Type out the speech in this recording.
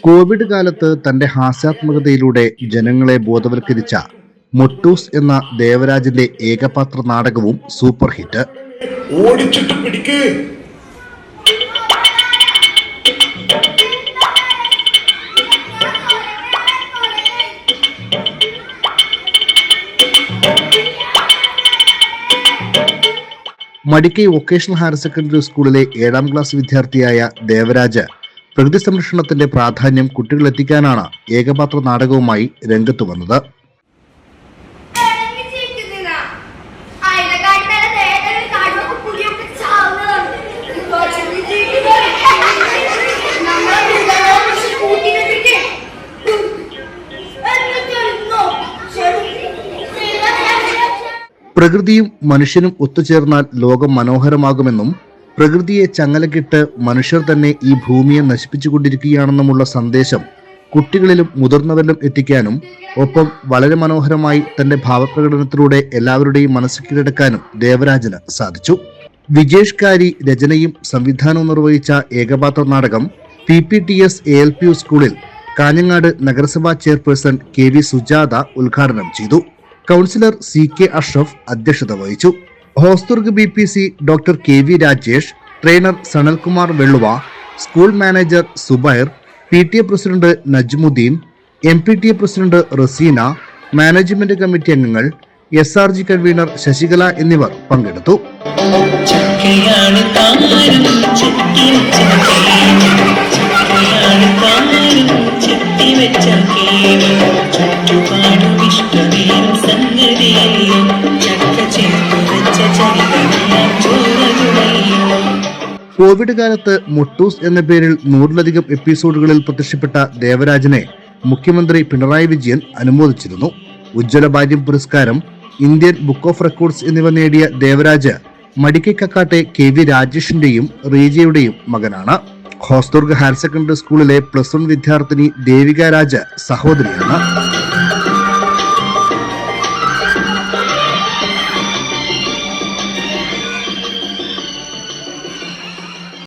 Covid കാലത്ത് തന്റെ ഹാസ്യാത്മകതയിലൂടെ ജനങ്ങളെ ബോധവൽക്കരിച്ച മൊട്ടൂസ് എന്ന ദേവരാജന്റെ ഏകപാത്ര നാടകവും സൂപ്പർ ഹിറ്റ്. ഓടിച്ചിട്ട് പിടിക്ക്. മടിക്കൈ വൊക്കേഷണൽ ഹയർ സെക്കൻഡറി സ്കൂളിലെ ഏഴാം ക്ലാസ് വിദ്യാർത്ഥിയായ ദേവരാജ് പ്രകൃതി സംരക്ഷണത്തിന്റെ പ്രാധാന്യം കുട്ടികളെത്തിക്കാനാണ് ഏകപാത്ര നാടകവുമായി രംഗത്ത് വന്നത്. പ്രകൃതിയും മനുഷ്യനും ഒത്തുചേർന്നാൽ ലോകം മനോഹരമാകുമെന്നും പ്രകൃതിയെ ചങ്ങലക്കിട്ട് മനുഷ്യർ തന്നെ ഈ ഭൂമിയെ നശിപ്പിച്ചുകൊണ്ടിരിക്കുകയാണെന്നുമുള്ള സന്ദേശം കുട്ടികളിലും മുതിർന്നവരിലും എത്തിക്കാനും ഒപ്പം വളരെ മനോഹരമായി തന്റെ ഭാവപ്രകടനത്തിലൂടെ എല്ലാവരുടെയും മനസ്സ് കീഴടക്കാനും ദേവരാജന് സാധിച്ചു. വിജേഷ് കാരി രചനയും സംവിധാനവും നിർവഹിച്ച ഏകപാത്ര നാടകം P P T S A L P U സ്കൂളിൽ കാഞ്ഞങ്ങാട് നഗരസഭാ ചെയർപേഴ്സൺ കെ വി സുജാത ഉദ്ഘാടനം ചെയ്തു. കൗൺസിലർ സി കെ അഷ്റഫ് അധ്യക്ഷത വഹിച്ചു. Hosdurg B P C doctor K V Rajesh trainer Sanalkumar Velluva school manager Zubair P T A president Najmuddin M P T A president Raseena management committee അംഗങ്ങൾ S R G convener Sasikala എന്നിവർ പങ്കെടുത്തു. Covid കാലത്ത് മുട്ടൂസ് എന്ന പേരിൽ നൂറിലധികം എപ്പിസോഡുകളിൽ പ്രത്യക്ഷപ്പെട്ട ദേവരാജനെ മുഖ്യമന്ത്രി പിണറായി വിജയൻ അനുമോദിച്ചിരുന്നു. ഉജ്ജ്വല ബാല്യം പുരസ്കാരം ഇന്ത്യൻ ബുക്ക് ഓഫ് റെക്കോർഡ്സ് എന്നിവ നേടിയ ദേവരാജ് മടിക്കക്കാട്ടെ കെ വി രാജേഷിന്റെയും റീജയുടെയും മകനാണ്. ഹോസ്ദുർഗ് ഹയർ സെക്കൻഡറി സ്കൂളിലെ പ്ലസ് വൺ വിദ്യാർത്ഥിനി ദേവിക രാജ് സഹോദരിയാണ്.